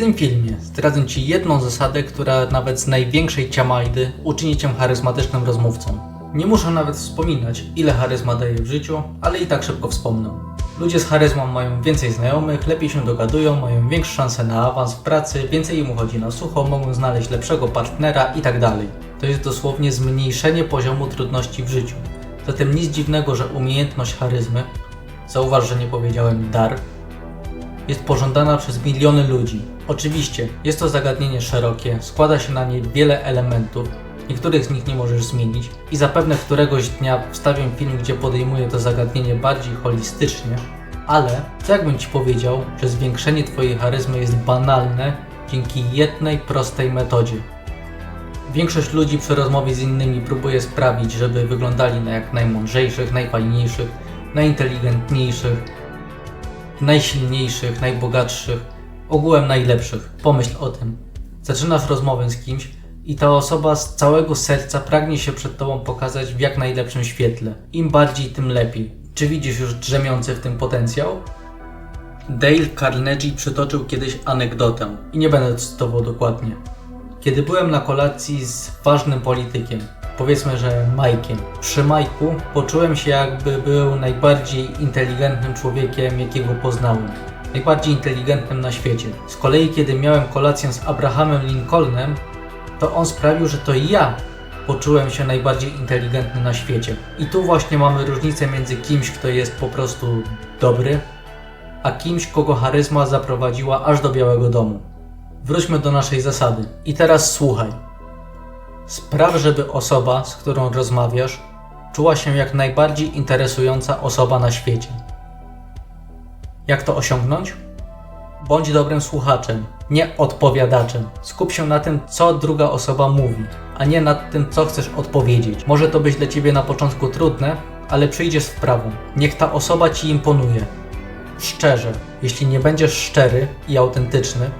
tym filmie zdradzę Ci jedną zasadę, która nawet z największej ciamajdy uczyni Cię charyzmatycznym rozmówcą. Nie muszę nawet wspominać, ile charyzma daje w życiu, ale i tak szybko wspomnę. Ludzie z charyzmą mają więcej znajomych, lepiej się dogadują, mają większe szanse na awans w pracy, więcej im uchodzi na sucho, mogą znaleźć lepszego partnera itd. To jest dosłownie zmniejszenie poziomu trudności w życiu. Zatem nic dziwnego, że umiejętność charyzmy, zauważ, że nie powiedziałem dar, jest pożądana przez miliony ludzi. Oczywiście, jest to zagadnienie szerokie, składa się na nie wiele elementów, niektórych z nich nie możesz zmienić i zapewne któregoś dnia wstawię film, gdzie podejmuję to zagadnienie bardziej holistycznie, ale co jakbym Ci powiedział, że zwiększenie Twojej charyzmy jest banalne dzięki jednej prostej metodzie. Większość ludzi przy rozmowie z innymi próbuje sprawić, żeby wyglądali na jak najmądrzejszych, najfajniejszych, najinteligentniejszych, najsilniejszych, najbogatszych, ogółem najlepszych. Pomyśl o tym. Zaczynasz rozmowę z kimś i ta osoba z całego serca pragnie się przed Tobą pokazać w jak najlepszym świetle. Im bardziej, tym lepiej. Czy widzisz już drzemiący w tym potencjał? Dale Carnegie przytoczył kiedyś anegdotę i nie będę cytował dokładnie. Kiedy byłem na kolacji z ważnym politykiem, powiedzmy, że Majkiem, przy Majku poczułem się jakby był najbardziej inteligentnym człowiekiem, jakiego poznałem. Najbardziej inteligentnym na świecie. Z kolei, kiedy miałem kolację z Abrahamem Lincolnem, to on sprawił, że to ja poczułem się najbardziej inteligentny na świecie. I tu właśnie mamy różnicę między kimś, kto jest po prostu dobry, a kimś, kogo charyzma zaprowadziła aż do Białego Domu. Wróćmy do naszej zasady. I teraz słuchaj. Spraw, żeby osoba, z którą rozmawiasz, czuła się jak najbardziej interesująca osoba na świecie. Jak to osiągnąć? Bądź dobrym słuchaczem, nie odpowiadaczem. Skup się na tym, co druga osoba mówi, a nie nad tym, co chcesz odpowiedzieć. Może to być dla ciebie na początku trudne, ale przyjdzie z wprawą. Niech ta osoba ci imponuje. Szczerze, jeśli nie będziesz szczery i autentyczny,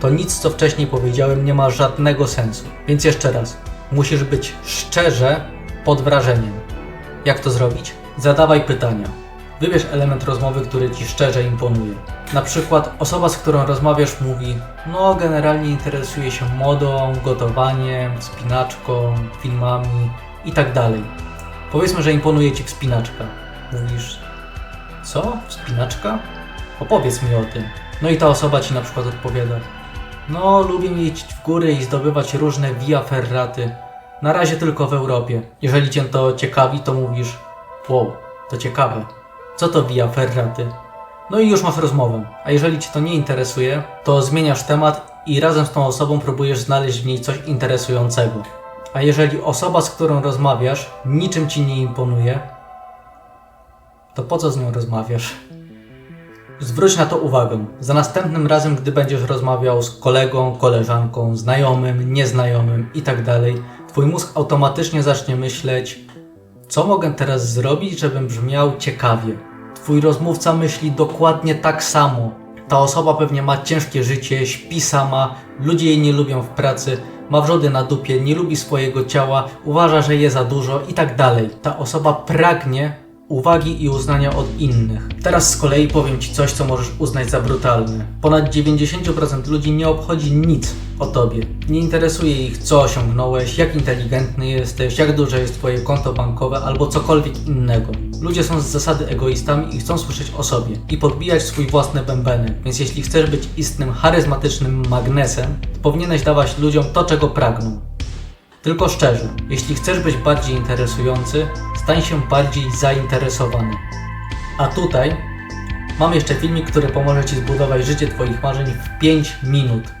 to nic, co wcześniej powiedziałem, nie ma żadnego sensu. Więc jeszcze raz, musisz być szczerze pod wrażeniem. Jak to zrobić? Zadawaj pytania. Wybierz element rozmowy, który ci szczerze imponuje. Na przykład osoba, z którą rozmawiasz, mówi: No, generalnie interesuje się modą, gotowaniem, wspinaczką, filmami i tak. Powiedzmy, że imponuje ci wspinaczka. Mówisz: Co? Wspinaczka? Opowiedz mi o tym. No i ta osoba ci na przykład odpowiada: No, lubię jeździć w góry i zdobywać różne via ferraty. Na razie tylko w Europie. Jeżeli cię to ciekawi, to mówisz: Wow, to ciekawe. Co to via ferraty? No i już masz rozmowę. A jeżeli cię to nie interesuje, to zmieniasz temat i razem z tą osobą próbujesz znaleźć w niej coś interesującego. A jeżeli osoba, z którą rozmawiasz, niczym ci nie imponuje, to po co z nią rozmawiasz? Zwróć na to uwagę. Za następnym razem, gdy będziesz rozmawiał z kolegą, koleżanką, znajomym, nieznajomym itd., twój mózg automatycznie zacznie myśleć, co mogę teraz zrobić, żebym brzmiał ciekawie. Twój rozmówca myśli dokładnie tak samo. Ta osoba pewnie ma ciężkie życie, śpi sama, ludzie jej nie lubią w pracy, ma wrzody na dupie, nie lubi swojego ciała, uważa, że je za dużo i tak. Ta osoba pragnie uwagi i uznania od innych. Teraz z kolei powiem Ci coś, co możesz uznać za brutalne. Ponad 90% ludzi nie obchodzi nic o Tobie. Nie interesuje ich, co osiągnąłeś, jak inteligentny jesteś, jak duże jest Twoje konto bankowe albo cokolwiek innego. Ludzie są z zasady egoistami i chcą słyszeć o sobie i podbijać swój własny bębenek, więc jeśli chcesz być istnym charyzmatycznym magnesem, powinieneś dawać ludziom to, czego pragną. Tylko szczerze, jeśli chcesz być bardziej interesujący, stań się bardziej zainteresowany. A tutaj mam jeszcze filmik, który pomoże Ci zbudować życie Twoich marzeń w 5 minut.